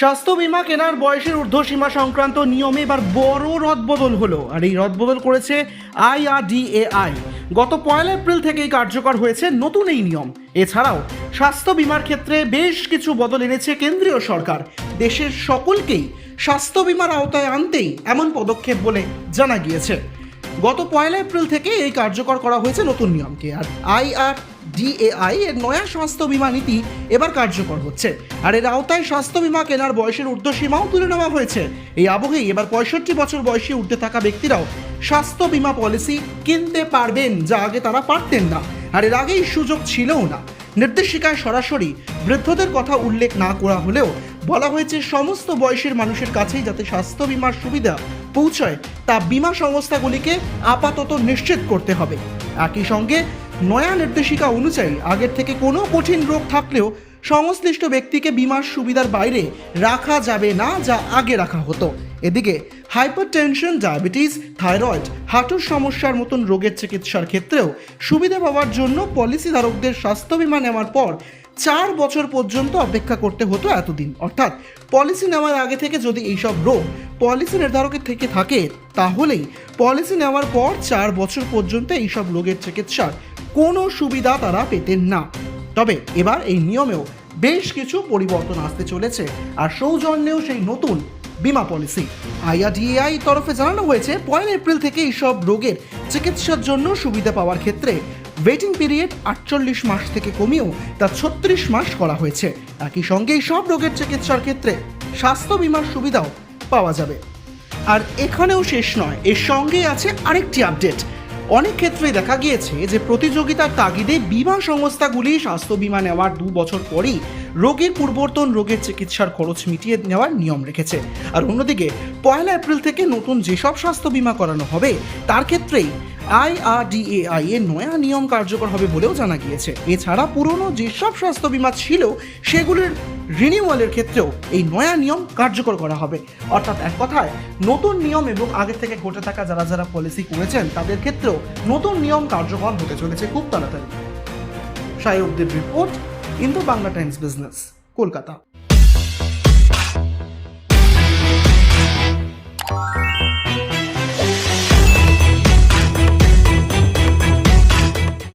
স্বাস্থ্য বিমা কেনার বয়সের ঊর্ধ্বসীমা সংক্রান্ত নিয়মে এবার বড় রদবদল হলো। আর এই রদবদল করেছে আইআরডিএআই গত পয়লা এপ্রিল থেকেই কার্যকর হয়েছে নতুন এই নিয়ম। এছাড়াও স্বাস্থ্য বিমার ক্ষেত্রে বেশ কিছু বদল এনেছে কেন্দ্রীয় সরকার। দেশের সকলকেই স্বাস্থ্য বিমার আওতায় আনতেই এমন পদক্ষেপ বলে জানা গিয়েছে। গত পয়লা এপ্রিল থেকে এই কার্যকর করা হয়েছে নতুন নিয়মকে। আর আইআর ডিএআই এর নয়া স্বাস্থ্য বিমা নীতি এবার কার্যকর হচ্ছে। আর এর আওতায় স্বাস্থ্য বিমা কেনার বয়সের ঊর্ধ্বসীমাও তুলে নেওয়া হয়েছে। এই আবহেই এবার পঁয়ষট্টি বছর বয়সে ঊর্ধ্বে থাকা ব্যক্তিরাও স্বাস্থ্য বিমা পলিসি কিনতে পারবেন, যা আগে তারা পারতেন না। আর এর আগেই সুযোগ ছিলও না। নির্দেশিকায় সরাসরি বৃদ্ধদের কথা উল্লেখ না করা হলেও বলা হয়েছে সমস্ত বয়সের মানুষের কাছেই যাতে স্বাস্থ্য বিমার সুবিধা পৌঁছায়, তা বিমা সংস্থাগুলিকে আপাতত নিশ্চিত করতে হবে। একই সঙ্গে নয়া নির্দেশিকা অনুযায়ী আগের থেকে কোনো কঠিন রোগ থাকলেও সংশ্লিষ্ট ব্যক্তিকে বিমার সুবিধার বাইরে রাখা যাবে না যা আগে রাখা হতো। এদিকে হাইপার টেনশন ডায়াবেটিস, থাইরয়েড, হাঁটুর সমস্যার মতন রোগের চিকিৎসার ক্ষেত্রেও সুবিধা পাওয়ার জন্য পলিসি ধারকদের স্বাস্থ্য বিমা নেওয়ার পর চার বছর পর্যন্ত অপেক্ষা করতে হতো এতদিন। অর্থাৎ পলিসি নেওয়ার আগে থেকে যদি এইসব রোগ পলিসি নির্ধারকের থেকে থাকে, তাহলেই পলিসি নেওয়ার পর চার বছর পর্যন্ত এইসব রোগের চিকিৎসার কোনো সুবিধা তারা পেতেন না। তবে এবার এই নিয়মেও বেশ কিছু পরিবর্তন আসতে চলেছে। আর সৌজন্যেও সেই নতুন বিমা পলিসি। আইআরডিএআই তরফে জানানো হয়েছে, পয়লা এপ্রিল থেকে এইসব রোগের চিকিৎসার জন্য সুবিধা পাওয়ার ক্ষেত্রে ওয়েটিং পিরিয়ড আটচল্লিশ মাস থেকে কমিয়েও তা ছত্রিশ মাস করা হয়েছে। একই সঙ্গে সব রোগের চিকিৎসার ক্ষেত্রে স্বাস্থ্য বিমার সুবিধাও পাওয়া যাবে। আর এখানেও শেষ নয়, এর সঙ্গে আছে আরেকটি আপডেট অনেক ক্ষেত্রেই দেখা গিয়েছে যে প্রতিযোগিতার তাগিদে বিমা সংস্থাগুলি স্বাস্থ্য বিমা নেওয়ার দু বছর পরেই রোগের পূর্বর্তন, রোগের চিকিৎসার খরচ মিটিয়ে নেওয়ার নিয়ম রেখেছে। আর অন্যদিকে, পয়লা এপ্রিল থেকে নতুন যেসব স্বাস্থ্য বিমা করানো হবে, তার ক্ষেত্রেই আইআরডিএআই এর নয়া নিয়ম কার্যকর হবে বলেও জানা গিয়েছে। এছাড়া পুরনো যেসব স্বাস্থ্য বিমা ছিল, সেগুলির রিনিউয়ালের ক্ষেত্রেও এই নয়া নিয়ম কার্যকর করা হবে। অর্থাৎ এক কথায়, নতুন নিয়ম এবং আগে থেকে ঘটে থাকা যারা যারা পলিসি করেছেন, তাদের ক্ষেত্রেও নতুন নিয়ম কার্যকর হতে চলেছে খুব তাড়াতাড়ি। সায়কদের report Indo Bangla Times business Kolkata.